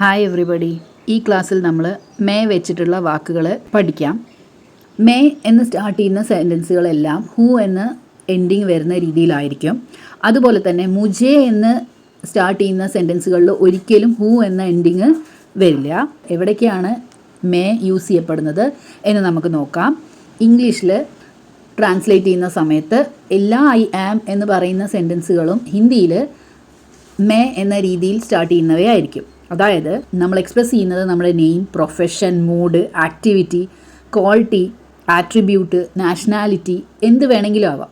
Hi everybody ഈ ക്ലാസ്സിൽ നമ്മൾ മേ വെച്ചിട്ടുള്ള വാക്കുകൾ പഠിക്കാം. മേ എന്ന് സ്റ്റാർട്ട് ചെയ്യുന്ന സെന്റൻസുകളെല്ലാം ഹൂ എന്ന് എൻഡിങ് വരുന്ന രീതിയിലായിരിക്കും. അതുപോലെ തന്നെ മുജേ എന്ന് സ്റ്റാർട്ട് ചെയ്യുന്ന സെന്റൻസുകളിൽ ഒരിക്കലും ഹൂ എന്ന എൻഡിങ് വരില്ല. എവിടേക്കാണ് മേ യൂസ് ചെയ്യപ്പെടുന്നത് എന്ന് നമുക്ക് നോക്കാം. ഇംഗ്ലീഷിൽ ട്രാൻസ്ലേറ്റ് ചെയ്യുന്ന സമയത്ത് എല്ലാ ഐ ആം എന്ന് പറയുന്ന സെന്റൻസുകളും ഹിന്ദിയിൽ മേ എന്ന രീതിയിൽ സ്റ്റാർട്ട് ചെയ്യുന്നവയായിരിക്കും. അതായത് നമ്മൾ എക്സ്പ്രസ് ചെയ്യുന്നത് നമ്മുടെ name profession mood activity quality attribute nationality എന്ത് വേണമെങ്കിലും ആവാം.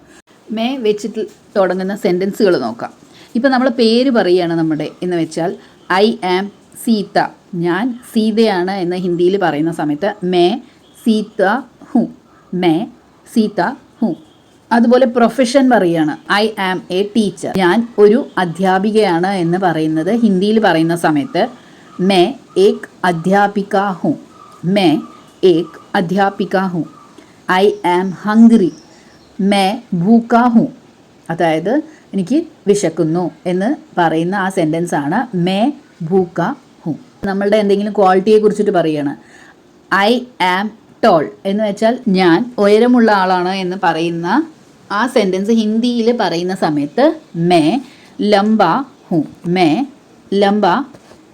മേ വെച്ചിട്ട് തുടങ്ങുന്ന സെന്റൻസുകൾ നോക്കാം. ഇപ്പം നമ്മൾ പേര് പറയുകയാണ് നമ്മുടെ എന്ന് വെച്ചാൽ ഐ ആം സീത ഞാൻ സീതയാണ് എന്ന് ഹിന്ദിയിൽ പറയുന്ന സമയത്ത് മേ സീത ഹു. മേ സീത ഹു. അതുപോലെ പ്രൊഫഷൻ പറയാണ്. ഐ ആം എ ടീച്ചർ ഞാൻ ഒരു അധ്യാപികയാണ് എന്ന് പറയുന്നത് ഹിന്ദിയിൽ പറയുന്ന സമയത്ത്. മേ ഏക് അധ്യാപിക ഹൂ മേ ഏക് അധ്യാപിക ഹൂ ഐ ആം ഹംഗ്രി മേ ഭൂക്ക ഹൂ അതായത് എനിക്ക് വിശക്കുന്നു എന്ന് പറയുന്ന ആ സെന്റൻസ് ആണ് മേ ഭൂക്ക ഹൂ നമ്മളുടെ എന്തെങ്കിലും ക്വാളിറ്റിയെ കുറിച്ചിട്ട് പറയാണ്. ഐ ആം ടോൾ എന്ന് വെച്ചാൽ ഞാൻ ഉയരമുള്ള ആളാണ് എന്ന് പറയുന്ന ആ സെന്റൻസ് ഹിന്ദിയിൽ പറയുന്ന സമയത്ത് മേ ലംബ ഹു മേ ലംബ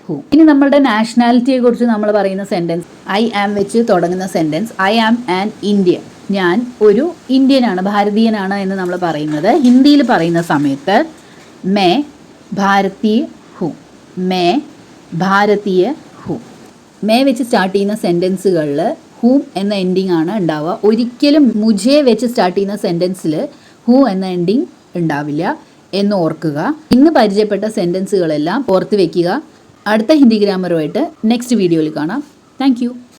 ഹു. ഇനി നമ്മളുടെ നാഷണാലിറ്റിയെ കുറിച്ച് നമ്മൾ പറയുന്ന സെന്റൻസ് ഐ ആം വെച്ച് തുടങ്ങുന്ന sentence I am an Indian ഞാൻ ഒരു ഇന്ത്യനാണ് ഭാരതീയനാണ് എന്ന് നമ്മൾ പറയുന്നത്. ഹിന്ദിയിൽ പറയുന്ന സമയത്ത് മേ ഭാരതീയ ഹു മേ ഭാരതീയ മേ വെച്ച് സ്റ്റാർട്ട് ചെയ്യുന്ന സെന്റൻസുകളിൽ ഹൂം എന്ന എൻഡിങ് ആണ് ഉണ്ടാവുക. ഒരിക്കലും മുജെ വെച്ച് സ്റ്റാർട്ട് ചെയ്യുന്ന സെന്റൻസിൽ ഹൂ എന്ന എൻഡിങ് ഉണ്ടാവില്ല എന്ന് ഓർക്കുക. ഇന്ന് പരിചയപ്പെട്ട സെന്റൻസുകളെല്ലാം ഓർത്ത് വെക്കുക. അടുത്ത ഹിന്ദി ഗ്രാമറുമായിട്ട് നെക്സ്റ്റ് വീഡിയോയിൽ കാണാം. താങ്ക്